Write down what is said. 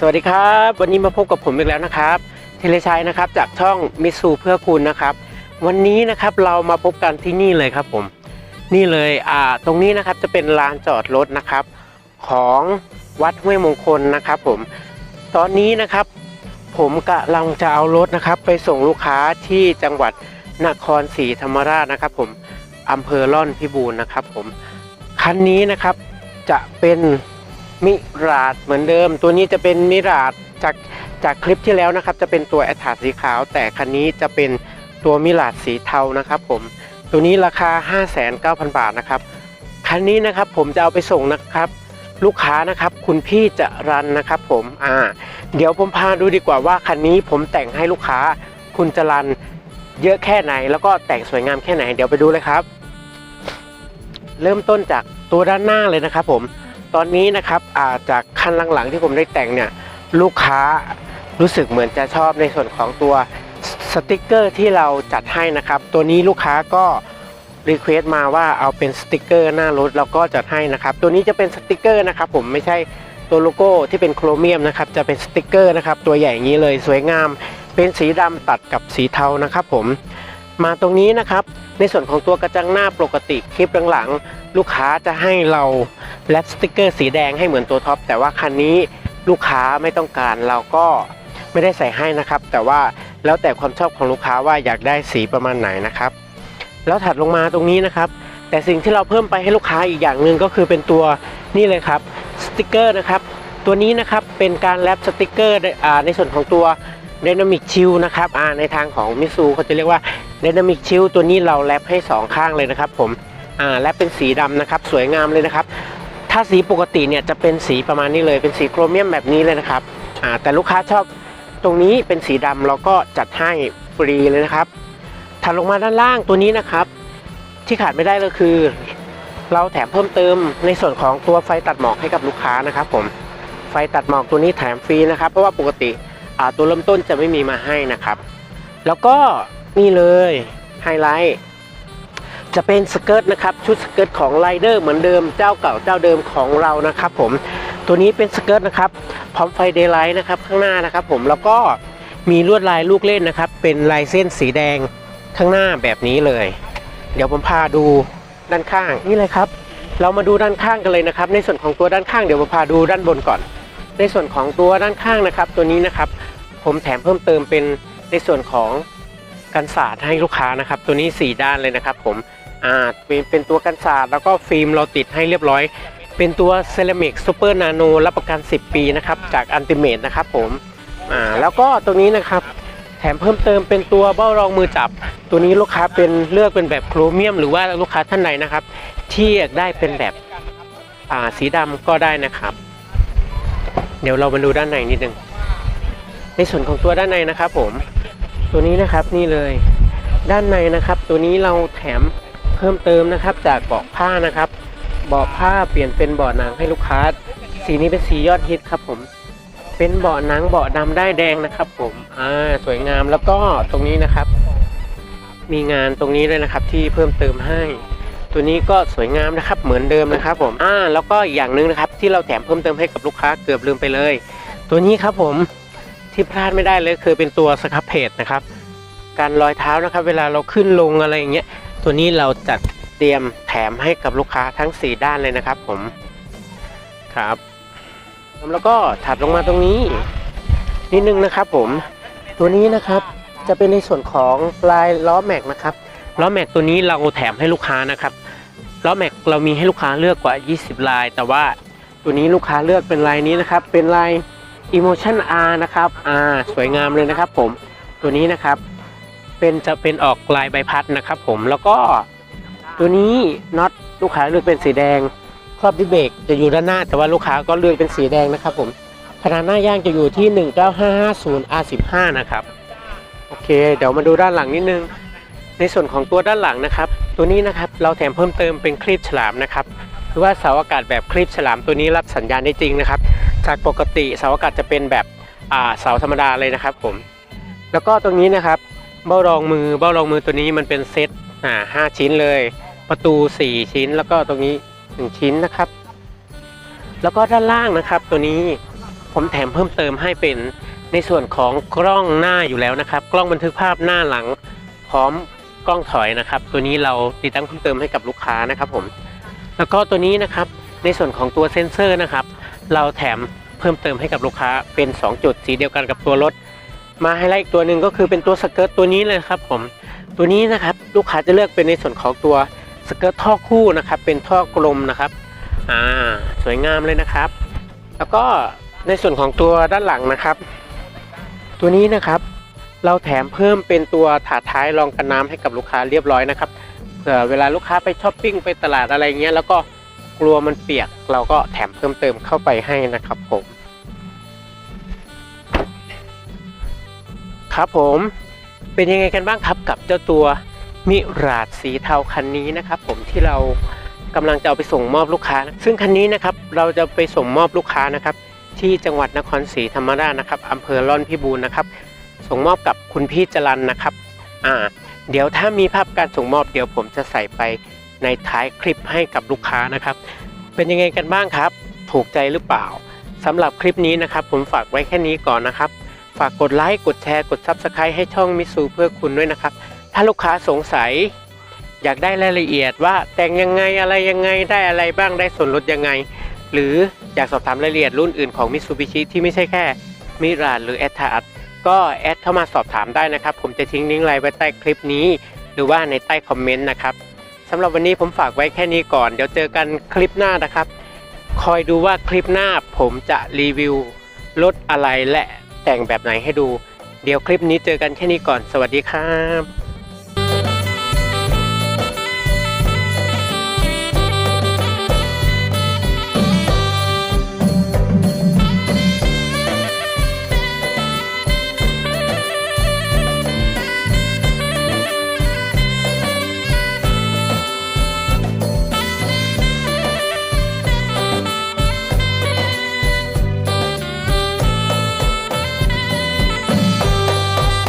สวัสดีครับ วันนี้มาพบกับผมอีกแล้วนะครับเทเลชัยนะครับจากช่องมิสูเพื่อคุณนะครับ วันนี้นะครับเรามาพบกันที่นี่เลยครับผม นี่เลยอ่าตรงนี้นะครับจะเป็นลานจอดรถนะครับ ของวัดห้วยมงคลนะครับผม ตอนนี้นะครับ ผมกำลังจะเอารถนะครับ ไปส่งลูกค้าที่จังหวัดนครศรีธรรมราชนะครับ ผมอำเภอล่อนพิบูรณ์นะครับ ผมคันนี้นะครับจะเป็น มิราดเหมือนเดิม ตัวนี้จะเป็นมิราดจากจากคลิปที่แล้วนะครับ จะเป็นตัวแอตทาสีขาว แต่คันนี้จะเป็นตัวมิราดสีเทานะครับผมตัวนี้ราคา 59,000 บาทนะครับคันนี้นะครับผมจะเอาไปส่งนะครับ ลูกค้านะครับ คุณพี่จะรันนะครับผมอ่า เดี๋ยวผมพาดูดีกว่าว่าคันนี้ผมแต่งให้ลูกค้าคุณจรันเยอะแค่ไหน แล้วก็แต่งสวยงามแค่ไหน เดี๋ยวไปดูเลยครับ เริ่มต้นจากตัวด้านหน้าเลยนะครับผม ตอนนี้นะครับาจากคันหลังๆที่ผมได้แต่งเนี่ยลูกค้ารู้สึกเหมือนจะชอบในส่วนของตัวสติกเกอร์ที่เราจัดให้นะครับ ตัวนี้ลูกค้าก็รีเควสต์มาว่าเอาเป็นสติกเกอร์หน้ารถเราก็จัดให้นะครับ ตัวนี้จะเป็นสติกเกอร์นะครับ ผมไม่ใช่ตัวโลโก้ที่เป็นโครเมียมนะครับ จะเป็นสติกเกอร์นะครับ ตัวใหญ่อย่างนี้เลยสวยงาม เป็นสีดำตัดกับสีเทานะครับ ผม มาตรงนี้นะครับ ในส่วนของตัวกระจังหน้าปกติคลิปหลังๆลูกค้าจะให้เราแรปสติกเกอร์สีแดงให้เหมือนตัวท็อปแต่ว่าคันนี้ลูกค้าไม่ต้องการเราก็ไม่ได้ใส่ให้นะครับ แต่ว่าแล้วแต่ความชอบของลูกค้าว่าอยากได้สีประมาณไหนนะครับ แล้วถัดลงมาตรงนี้นะครับ แต่สิ่งที่เราเพิ่มไปให้ลูกค้าอีกอย่างหนึ่งก็คือเป็นตัวนี่เลยครับสติกเกอร์นะครับตัวนี้นะครับเป็นการแรปสติกเกอร์ในส่วนของตัว Dynamic Chill นะครับในทางของมิซูเขาจะเรียกว่า Dynamic Chill ตัวนี้เราแรปให้ 2 ข้างเลยนะครับผมอ่าแรปเป็นสีดำนะครับ สวยงามเลยนะครับ ถ้าสีปกติเนี่ยจะเป็นสีประมาณนี้เลยเป็นสีโครเมียมแบบนี้เลยนะครับอ่าแต่ลูกค้าชอบตรงนี้เป็นสีดำเราก็จัดให้ฟรีเลยนะครับถัดลงมาด้านล่างตัวนี้นะครับ ที่ขาดไม่ได้เลยคือ เราแถมเพิ่มเติมในส่วนของตัวไฟตัดหมอกให้กับลูกค้านะครับผมไฟตัดหมอกตัวนี้แถมฟรีนะครับ เพราะว่าปกติอ่าตัวเริ่มต้นจะไม่มีมาให้นะครับ แล้วก็ นี่เลยไฮไลท์จะเป็นสเกิร์ตนะครับชุดสเกิร์ตของไรเดอร์เหมือนเดิมเจ้าเก่าเจ้าเดิมของเรานะครับผมตัวนี้เป็นสเกิร์ตนะครับพร้อมไฟเดย์ไลท์นะครับข้างหน้านะครับผมแล้วก็มีลวดลายลูกเล่นนะครับ เป็นลายเส้นสีแดงข้างหน้าแบบนี้เลย เดี๋ยวผมพาดูด้านข้างนี่เลยครับ เรามาดูด้านข้างกันเลยนะครับ ในส่วนของตัวด้านข้างเดี๋ยวผมพาดูด้านบนก่อน ในส่วนของตัวด้านข้างนะครับ ตัวนี้นะครับ ผมแถมเพิ่มเติมเป็นในส่วนของ กันศาสตร์ให้ลูกค้านะครับ ตัวนี้ 4 ด้านเลยนะครับ ผมอ่าเป็นเป็นตัวกันศาสตร์แล้วก็ฟิล์มเราติดให้เรียบร้อย เป็นตัวเซรามิกซูเปอร์นาโนรับประกัน 10 ปีนะครับจากอันติเมตนะครับผมอ่าแล้วก็ตรงนี้นะครับแถมเพิ่มเติมเป็นตัวเบ้ารองมือจับ ตัวนี้ลูกค้าเป็นเลือกเป็นแบบโครเมียม หรือว่าลูกค้าท่านใดนะครับ ที่อยากได้เป็นแบบอ่าสีดำก็ได้นะครับ เดี๋ยวเรามาดูด้านในนิดนึงในส่วนของตัวด้านในนะครับผม ตัวนี้นะครับนี่เลย ด้านในนะครับ ตัวนี้เราแถมเพิ่มเติมนะครับ จากเบาะผ้านะครับเบาะผ้าเปลี่ยนเป็นเบาะหนังให้ลูกค้า สีนี้เป็นสียอดฮิตครับผม เป็นเบาะหนังเบาะดำได้แดงนะครับ ผมอ่าสวยงามแล้วก็ตรงนี้นะครับ มีงานตรงนี้เลยนะครับที่เพิ่มเติมให้ ตัวนี้ก็สวยงามนะครับ เหมือนเดิมนะครับ ผมอ่าแล้วก็อีกอย่างหนึ่งนะครับ ที่เราแถมเพิ่มเติมให้กับลูกค้าเกือบลืมไปเลย ตัวนี้ครับผม ที่พลาดไม่ได้เลยคือเป็นตัวสครับเพจนะครับ การรอยเท้านะครับ เวลาเราขึ้นลงอะไรอย่างเงี้ยตัวนี้เราจัดเตรียมแถมให้กับลูกค้าทั้ง 4 ด้านเลยนะครับ ผมครับ แล้วก็ถัดลงมาตรงนี้นิดนึงนะครับ ผมตัวนี้นะครับจะเป็นในส่วนของลายล้อแม็กนะครับล้อแม็กตัวนี้เราแถมให้ลูกค้านะครับล้อแม็กเรามีให้ลูกค้าเลือกกว่า 20 ลาย แต่ว่าตัวนี้ลูกค้าเลือกเป็นลายนี้นะครับ เป็นลาย Emotion R นะครับอ่าสวยงามเลยนะครับผมตัวนี้นะครับเป็นจะเป็นออกลายใบพัดนะครับผมแล้วก็ตัวนี้น็อตลูกค้าเลือกเป็นสีแดงครอบดิเบรกจะอยู่ด้านหน้า แต่ว่าลูกค้าก็เลือกเป็นสีแดงนะครับผมขนาดหน้าย่างจะอยู่ที่ 19550 R15 นะครับโอเค เดี๋ยวมาดูด้านหลังนิดนึง ในส่วนของตัวด้านหลังนะครับ ตัวนี้นะครับเราแถมเพิ่มเติมเป็นคลีปฉลามนะครับคือว่าเสาอากาศแบบคลีปฉลามตัวนี้รับสัญญาณได้จริงนะครับ จากปกติเสาอากาศจะเป็นแบบอ่าเสาธรรมดาเลยนะครับผมแล้วก็ตรงนี้นะครับเบ้ารองมือเบ้ารองมือตัวนี้มันเป็นเซตอ่าห้าชิ้นเลย ประตู 4 ชิ้นแล้วก็ตรงนี้ 1 ชิ้นนะครับ แล้วก็ด้านล่างนะครับ ตัวนี้ผมแถมเพิ่มเติมให้เป็นในส่วนของกล้องหน้าอยู่แล้วนะครับ กล้องบันทึกภาพหน้าหลัง พร้อมกล้องถอยนะครับ ตัวนี้เราติดตั้งเพิ่มเติมให้กับลูกค้านะครับผมแล้วก็ตัวนี้นะครับในส่วนของตัวเซ็นเซอร์นะครับ เราแถม เพิ่มเติมให้กับลูกค้าเป็น 2 จุดสีเดียวกันกับตัวรถ มาให้ไลท์อีกตัวหนึ่งก็คือเป็นตัวสเกิร์ตตัวนี้เลยครับผมตัวนี้นะครับลูกค้าจะเลือกเป็นในส่วนของตัวสเกิร์ตท่อคู่นะครับเป็นท่อกลมนะครับอ่าสวยงามเลยนะครับ แล้วก็ในส่วนของตัวด้านหลังนะครับ ตัวนี้นะครับเราแถมเพิ่มเป็นตัวถาดท้ายรองกันน้ำให้กับลูกค้าเรียบร้อยนะครับเผื่อเวลาลูกค้าไปช้อปปิ้งไปตลาดอะไรเงี้ยแล้วก็ กลัวมันเปียกเราก็แถมเพิ่มเติมเข้าไปให้นะครับผม ครับผมเป็นยังไงกันบ้างครับกับเจ้าตัวมิราดสีเทาคันนี้นะครับ ผมที่เรากำลังจะเอาไปส่งมอบลูกค้านะซึ่งคันนี้นะครับเราจะไปส่งมอบลูกค้านะครับ ที่จังหวัดนครศรีธรรมราชนะครับอำเภอร่อนพิบูรณ์นะครับ ส่งมอบกับคุณพี่จรันนะครับ อ่า เดี๋ยวถ้ามีภาพการส่งมอบเดี๋ยวผมจะใส่ไป ในท้ายคลิปให้กับลูกค้านะครับ เป็นยังไงกันบ้างครับ ถูกใจหรือเปล่าสำหรับคลิปนี้นะครับ ผมฝากไว้แค่นี้ก่อนนะครับ ฝากกดไลค์กดแชร์กด Subscribe ให้ช่องมิสูเพื่อคุณด้วยนะครับ ถ้าลูกค้าสงสัย อยากได้รายละเอียดว่าแต่งยังไงอะไรยังไงได้อะไรบ้างได้ส่วนลดยังไง หรืออยากสอบถามรายละเอียดรุ่นอื่นของมิ t ซูบิชิที่ไม่ใช่แค่มิราหรือแอ t ทาร์ก็แอดเข้ามาสอบถามได้นะครับ ผมจะทิ้งลิงก์ไลน์ไว้ใต้คลิปนี้ หรือว่าในใต้คอมเมนต์นะครับ สำหรับวันนี้ผมฝากไว้แค่นี้ก่อน เดี๋ยวเจอกันคลิปหน้านะครับ คอยดูว่าคลิปหน้าผมจะรีวิวรถอะไรและแต่งแบบไหนให้ดู เดี๋ยวคลิปนี้เจอกันแค่นี้ก่อน สวัสดีครับ